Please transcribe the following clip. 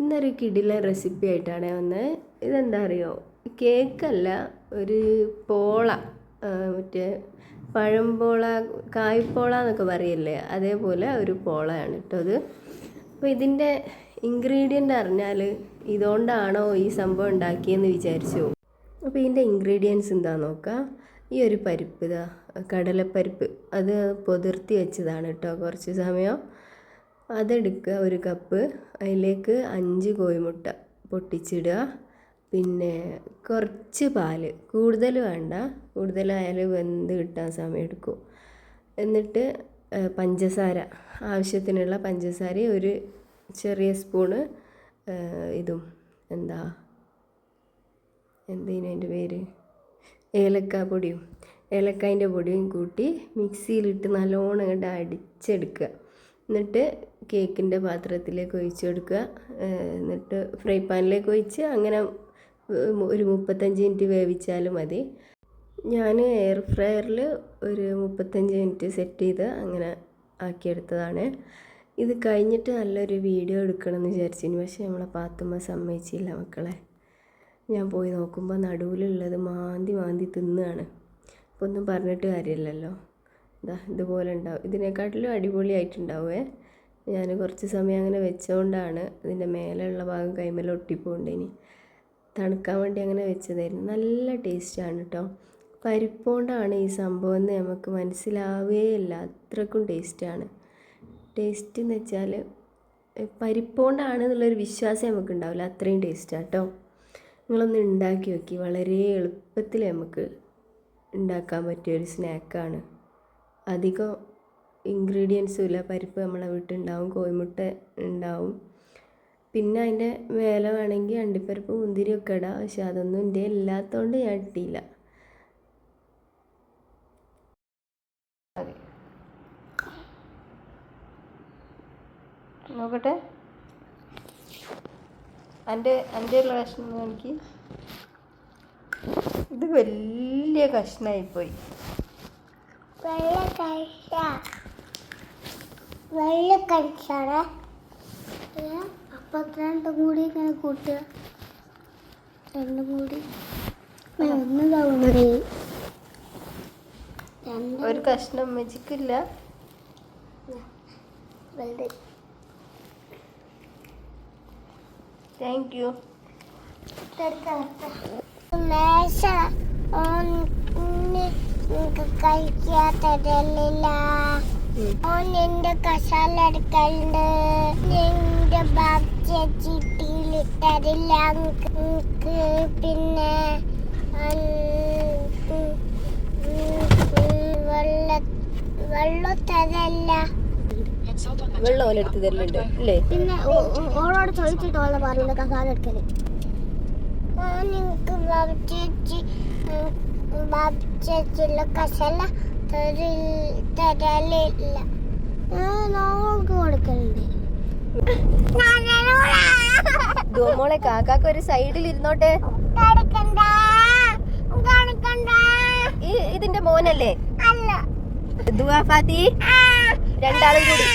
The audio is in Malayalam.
ഇന്നൊരു കിടില റെസിപ്പി ആയിട്ടാണ് വന്നത് ഇതെന്താ അറിയോ? കേക്കല്ല ഒരു പോള മറ്റേ പഴംപോള കായ്പോള എന്നൊക്കെ പറയില്ലേ? അതേപോലെ ഒരു പോളയാണ് കേട്ടോ അത് അപ്പോൾ ഇതിന്റെ ഇൻഗ്രീഡിയന്റ് അറിഞ്ഞാൽ ഇതുകൊണ്ടാണോ ഈ സംഭവം ഉണ്ടാക്കിയെന്ന് വിചാരിച്ചു. അപ്പോൾ ഇതിന്റെ ഇൻഗ്രീഡിയൻസ് എന്താണെന്ന് നോക്കാം? ഈ ഒരു പരിപ്പ് ഇതാ കടലപ്പരിപ്പ്. അത് പൊതിർത്തി വെച്ചതാണ് കേട്ടോ കുറച്ച് സമയം. അതെടുക്കുക ഒരു കപ്പ്. അതിലേക്ക് അഞ്ച് കോഴിമുട്ട പൊട്ടിച്ചിടുക. പിന്നെ കുറച്ച് പാൽ. കൂടുതൽ വേണ്ട. കൂടുതലായാൽ വെന്ത് കിട്ടാൻ സമയം എടുക്കും. എന്നിട്ട് പഞ്ചസാര. ആവശ്യത്തിനുള്ള പഞ്ചസാര ഒരു ചെറിയ സ്പൂണ് ഇതും. എന്താ? എന്തേനു അതിന്റെ പേര്? ഏലക്ക പൊടിയും. ഏലക്കായന്റെ പൊടിയും കൂട്ടി മിക്സിയിലിട്ട് നല്ലോണം അങ്ങോട്ട് അടിച്ചെടുക്കുക. എന്നിട്ട് കേക്കിന്റെ പാത്രത്തിലേക്ക് ഒഴിച്ച് കൊടുക്കുക. എന്നിട്ട് ഫ്രൈ പാനിലേക്ക് ഒഴിച്ച് അങ്ങനെ ഒരു മുപ്പത്തഞ്ച് മിനിറ്റ് വേവിച്ചാലും മതി. ഞാൻ എയർ ഫ്രയറിൽ ഒരു മുപ്പത്തഞ്ച് മിനിറ്റ് സെറ്റ് ചെയ്ത് അങ്ങനെ ആക്കിയെടുത്തതാണ്. ഇത് കഴിഞ്ഞിട്ട് നല്ലൊരു വീഡിയോ എടുക്കണം എന്ന് വിചാരിച്ചിന് പക്ഷേ നമ്മളെ പാത്തുമ്മ സമ്മതിച്ചില്ല മക്കളെ. ഞാൻ പോയി നോക്കുമ്പോൾ നടുവിലുള്ളത് മാന്തി മാന്തി തിന്നുകയാണ് അപ്പോൾ ഒന്നും പറഞ്ഞിട്ട് കാര്യമില്ലല്ലോ. ഇതാ ഇതുപോലെ ഉണ്ടാവും. ഇതിനെക്കാട്ടിലും അടിപൊളിയായിട്ടുണ്ടാവേ ഞാൻ കുറച്ച് സമയം അങ്ങനെ വെച്ചുകൊണ്ടാണ് ഇതിന്റെ മേലെയുള്ള ഭാഗം കൈമേൽ ഒട്ടിപ്പോണ്ടേനി തണുക്കാൻ വേണ്ടി അങ്ങനെ വെച്ചതായിരുന്നു. നല്ല ടേസ്റ്റാണ് കേട്ടോ പരിപ്പോണ്ടാണ് ഈ സംഭവം എന്ന് നമുക്ക് മനസ്സിലാവുകയില്ല അത്രക്കും ടേസ്റ്റാണ്. ടേസ്റ്റ് എന്ന് വെച്ചാൽ പരിപ്പോണ്ടാണ് എന്നുള്ളൊരു വിശ്വാസം നമുക്ക് ഉണ്ടാവില്ല. അത്രയും ടേസ്റ്റാണ് കേട്ടോ നിങ്ങളൊന്ന് ഉണ്ടാക്കി നോക്കി. വളരെ എളുപ്പത്തിൽ നമുക്ക് ഉണ്ടാക്കാൻ പറ്റിയൊരു സ്നാക്കാണ്. അധികം ഇൻഗ്രീഡിയൻസും ഇല്ല. പരിപ്പ് നമ്മളെ വീട്ടിലുണ്ടാവും കോഴിമുട്ട ഉണ്ടാവും. പിന്നെ അതിന്റെ മേലെ വേണമെങ്കിൽ അണ്ടിപ്പരിപ്പ് മുന്തിരിയൊക്കെ ഇടാം. പക്ഷെ അതൊന്നും എന്റെ ഇല്ലാത്തതുകൊണ്ട് ഞാൻ ഇട്ടില്ല. നോക്കട്ടെ. എന്റെ എന്റെ കഷ്ണം എനിക്ക്. ഇത് വലിയ കഷ്ണമായിപ്പോയി വെള്ള കഴിച്ച വെള്ള കഴിച്ചാണ് അപ്പം രണ്ടും കൂടി ഇങ്ങനെ കൂട്ടുക രണ്ടും കൂടി ഒന്ന് തവണ ഒരു കഷ്ണം അമ്മച്ചിക്കില്ല താങ്ക് യു മേശ നിനക്ക് കഴിക്കാത്തതല്ല ഓൻ നിന്റെ കസാല എടുക്കലുണ്ട് നിന്റെ എനിക്ക് പിന്നെ വെള്ള തരലുണ്ട് അല്ലേ പിന്നെ ഓളോട് ചോദിച്ചിട്ട് ഓളെ പറയുന്നത് കസാല എടുക്കൽ. ബാബു ചേച്ചിയുള്ള കസല തരലില്ല. നോക്ക് കൊടുക്കലുണ്ട്. മോളെ കാക്കാക്ക് ഒരു സൈഡിൽ ഇരുന്നോട്ടെ. ഇതിന്റെ മോനല്ലേ? ദുവാ ഫാത്തി. രണ്ടാളും കൂടി.